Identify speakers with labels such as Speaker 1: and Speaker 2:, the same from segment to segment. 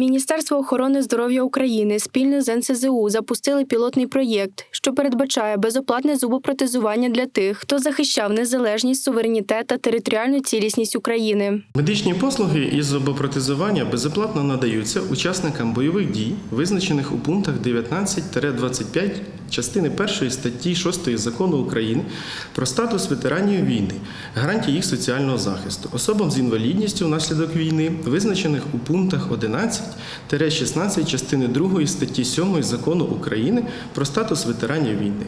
Speaker 1: Міністерство охорони здоров'я України спільно з НСЗУ запустили пілотний проєкт, що передбачає безоплатне зубопротезування для тих, хто захищав незалежність, суверенітет та територіальну цілісність України.
Speaker 2: Медичні послуги із зубопротезування безоплатно надаються учасникам бойових дій, визначених у пунктах 19-25 частини 1 статті 6 Закону України про статус ветеранів війни, гарантії їх соціального захисту, особам з інвалідністю внаслідок війни, визначених у пунктах 11-16 частини 2 статті 7 Закону України про статус ветеранів війни,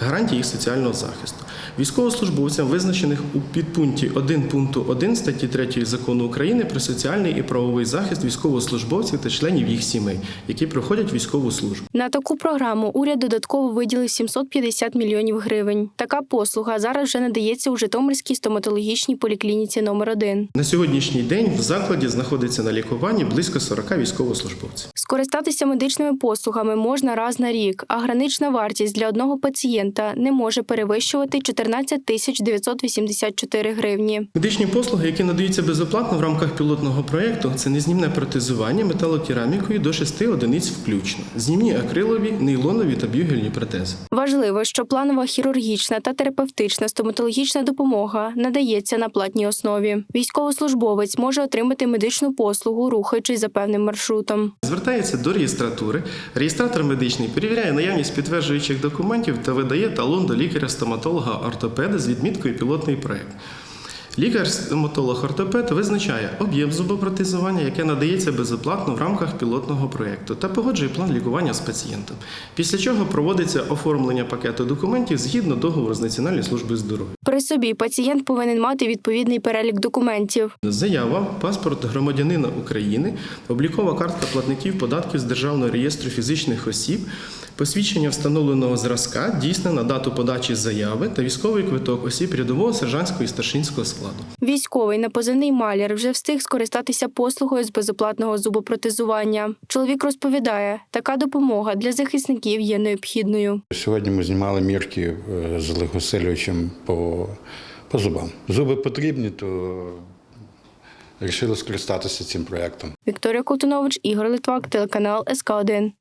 Speaker 2: гарантії їх соціального захисту, військовослужбовцям, визначених у підпункті 1 пункту 1 статті 3 Закону України про соціальний і правовий захист військовослужбовців та членів їх сімей, які проходять військову службу.
Speaker 1: На таку програму уряд додатково виділив 750 мільйонів гривень. Така послуга зараз вже надається у Житомирській стоматологічній поліклініці номер 1
Speaker 2: На сьогоднішній день в закладі знаходиться на лікуванні близько 40 військовослужбовців.
Speaker 1: Скористатися медичними послугами можна раз на рік, а гранична вартість для одного пацієнта не може перевищувати 14 тисяч 984 гривні.
Speaker 2: Медичні послуги, які надаються безоплатно в рамках пілотного проєкту, це незнімне протезування металокерамікою до 6 одиниць включно, знімні акрилові, нейлонові та бюгельні протези.
Speaker 1: Важливо, що планова хірургічна та терапевтична стоматологічна допомога надається на платній основі. Військовослужбовець може отримати медичну послугу, рухаючись за певним маршрутом.
Speaker 2: Звертається до реєстратури. Реєстратор медичний перевіряє наявність підтверджуючих документів та видає талон до лікаря-стоматолога ортопеда з відміткою пілотний проєкт. Лікар-стоматолог-ортопед визначає об'єм зубопротезування, яке надається безоплатно в рамках пілотного проєкту, та погоджує план лікування з пацієнтом. Після чого проводиться оформлення пакету документів згідно договору з Національною службою здоров'я.
Speaker 1: При собі пацієнт повинен мати відповідний перелік документів.
Speaker 2: Заява, паспорт громадянина України, облікова картка платників податків з Державного реєстру фізичних осіб, посвідчення встановленого зразка, дійсне на дату подачі заяви та військовий квиток осіб рядового, сержантського і старшинського складу.
Speaker 1: Військовий на позивний маляр вже встиг скористатися послугою з безоплатного зубопротезування. Чоловік розповідає, така допомога для захисників є необхідною.
Speaker 3: Сьогодні ми знімали мірки е, з Олегом по, по зубам. Зуби потрібні, то вирішили скористатися цим проєктом.
Speaker 1: Вікторія Колтунович, Ігор Литвак, телеканал СК 1